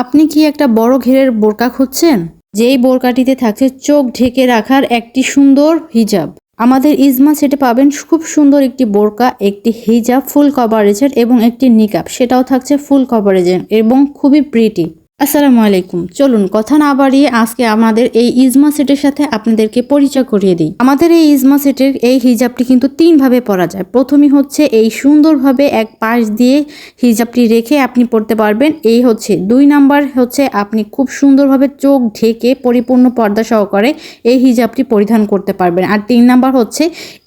আপনি কি একটা বড় ঘেরের বোরকা খুঁজছেন? যেই বোরকাটিতে থাকছে চোখ ঢেকে রাখার একটি সুন্দর হিজাব। আমাদের ইজমা সেটে পাবেন খুব সুন্দর একটি বোরকা, একটি হিজাব, ফুল কভারেজের এবং একটি নিকাব। সেটাও থাকছে ফুল কভারেজের এবং খুবই প্রিটি আসসালামু আলাইকুম। চলুন কথা না বাড়িয়ে আজকে আমাদের এই ইজমা সেটের সাথে আপনাদেরকে পরিচয় করিয়ে দিই। আমাদের এই ইজমা সেটের এই হিজাবটি কিন্তু তিনভাবে পরা যায়। প্রথমই হচ্ছে এই সুন্দরভাবে এক পাশ দিয়ে হিজাবটি রেখে আপনি পড়তে পারবেন। এই হচ্ছে দুই নাম্বার হচ্ছে আপনি খুব সুন্দরভাবে চোখ ঢেকে পরিপূর্ণ পর্দা সহকারে এই হিজাবটি পরিধান করতে পারবেন। আর তিন নাম্বার হচ্ছে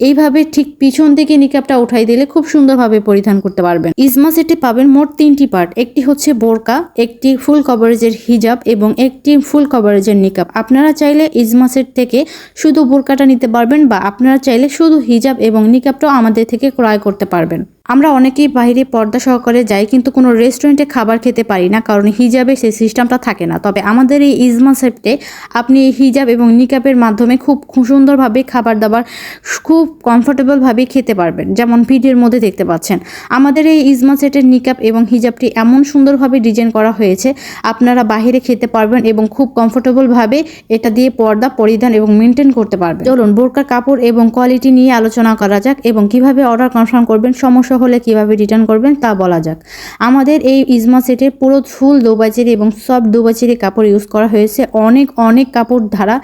এইভাবে ঠিক পিছন থেকে নিকাবটা উঠাই দিলে খুব সুন্দরভাবে পরিধান করতে পারবেন। ইজমা সেটে পাবেন মোট তিনটি পার্ট। একটি হচ্ছে বোরকা, একটি ফুল কভারেজের হিজাব এবং একটি ফুল কভারেজের নিকাব। আপনারা চাইলে ইজমাসের থেকে শুধু বোরকাটা নিতে পারবেন বা আপনারা চাইলে শুধু হিজাব এবং নিকাবটাও আমাদের থেকে ক্রয় করতে পারবেন। আমরা অনেকেই বাইরে পর্দা সহকারে যাই, কিন্তু কোনো রেস্টুরেন্টে খাবার খেতে পারি না, কারণ হিজাবে সেই সিস্টেমটা থাকে না। তবে আমাদের এই ইজমা সেটে আপনি এই হিজাব এবং নিকাবের মাধ্যমে খুব সুন্দরভাবে খাবার দাবার খুব কমফোর্টেবলভাবে খেতে পারবেন, যেমন ভিডিওর মধ্যে দেখতে পাচ্ছেন। আমাদের এই ইজমা সেটের নিকাব এবং হিজাবটি এমন সুন্দরভাবে ডিজাইন করা হয়েছে, আপনারা বাইরে খেতে পারবেন এবং খুব কমফোর্টেবলভাবে এটা দিয়ে পর্দা পরিধান এবং মেনটেন করতে পারবেন। চলুন বোরকার কাপড় এবং কোয়ালিটি নিয়ে আলোচনা করা যাক এবং কীভাবে অর্ডার কনফার্ম করবেন, সমস্যা হলে কীভাবে রিটার্ন করবেন তা বলা যাক। আমাদের এই ইজমা সেটের পুরো ফুল দুবাচেরি এবং সব দুবাচেরি কাপড় ইউজ করা হয়েছে। অনেক অনেক কাপড় ধারা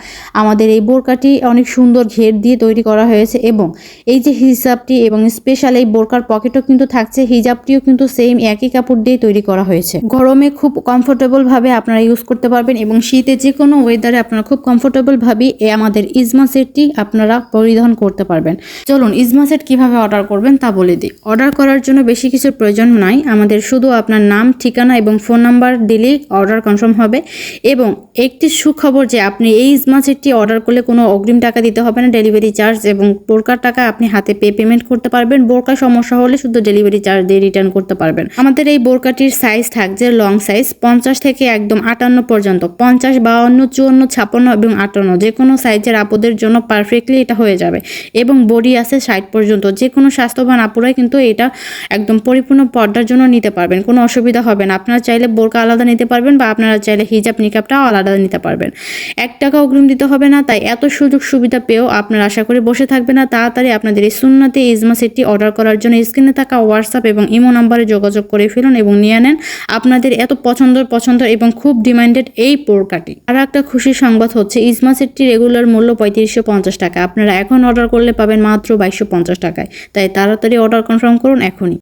আমাদের এই বোরকাটি অনেক সুন্দর ঘের দিয়ে তৈরি করা হয়েছে এবং এই যে হিজাবটি এবং স্পেশাল এই বোরকার পকেটও কিন্তু থাকছে, হিজাবটিও কিন্তু সেম একই কাপড় দিয়ে তৈরি করা হয়েছে। গরমে খুব কমফোর্টেবলভাবে আপনারা ইউজ করতে পারবেন এবং শীতে যে কোনো ওয়েদারে আপনারা খুব কমফোর্টেবল ভাবে এই আমাদের ইজমা সেটটি আপনারা পরিধান করতে পারবেন। চলুন ইজমা সেট কীভাবে অর্ডার করবেন তা বলে দিই। অর্ডার করার জন্য বেশি কিছুর প্রয়োজন নাই। আমাদের শুধু আপনার নাম, ঠিকানা এবং ফোন নাম্বার দিলেই অর্ডার কনফার্ম হবে এবং একটি সুখবর যে আপনি এই সেটটি অর্ডার করলে কোনো অগ্রিম টাকা দিতে হবে না। ডেলিভারি চার্জ এবং বোরকার টাকা আপনি হাতে পেয়ে পেমেন্ট করতে পারবেন। বোরকার সমস্যা হলে শুধু ডেলিভারি চার্জ দিয়ে রিটার্ন করতে পারবেন। আমাদের এই বোরকাটির সাইজ থাকছে লং সাইজ পঞ্চাশ থেকে একদম আটান্ন পর্যন্ত। পঞ্চাশ, বাউন্ন, চুয়ান্ন ছাপান্ন এবং আটান্ন যে কোনো সাইজের আপদের জন্য পারফেক্টলি এটা হয়ে যাবে এবং বডি আছে ষাট পর্যন্ত। যে কোনো স্বাস্থ্যবান আপুরাই কিন্তু এটা একদম পরিপূর্ণ পর্দার জন্য নিতে পারবেন। কোনো অসুবিধা হবে না। আপনারা চাইলে বোরকা আলাদা নিতে পারবেন বা আপনারা চাইলে হিজাব নিকাবটাও আলাদা নিতে পারবেন। এক টাকা অগ্রিম দিতে হবে না। তাই এত সুযোগ সুবিধা পেয়েও আপনারা আশা করি বসে থাকবে না তাড়াতাড়ি আপনাদের এই সুন্নাতে ইজমা সেটটি অর্ডার করার জন্য স্ক্রিনে থাকা হোয়াটসঅ্যাপ এবং ইমো নাম্বারে যোগাযোগ করে ফেলুন এবং নিয়ে নেন আপনাদের এত পছন্দের পছন্দের এবং খুব ডিমান্ডেড এই বোরকাটি। আর একটা খুশির সংবাদ হচ্ছে, ইজমা সেটটি রেগুলার মূল্য পঁয়ত্রিশশো পঞ্চাশ টাকা। আপনারা এখন অর্ডার করলে পাবেন মাত্র বাইশশো পঞ্চাশ টাকায়। তাই তাড়াতাড়ি অর্ডার কনফার্ম করুন এখনই।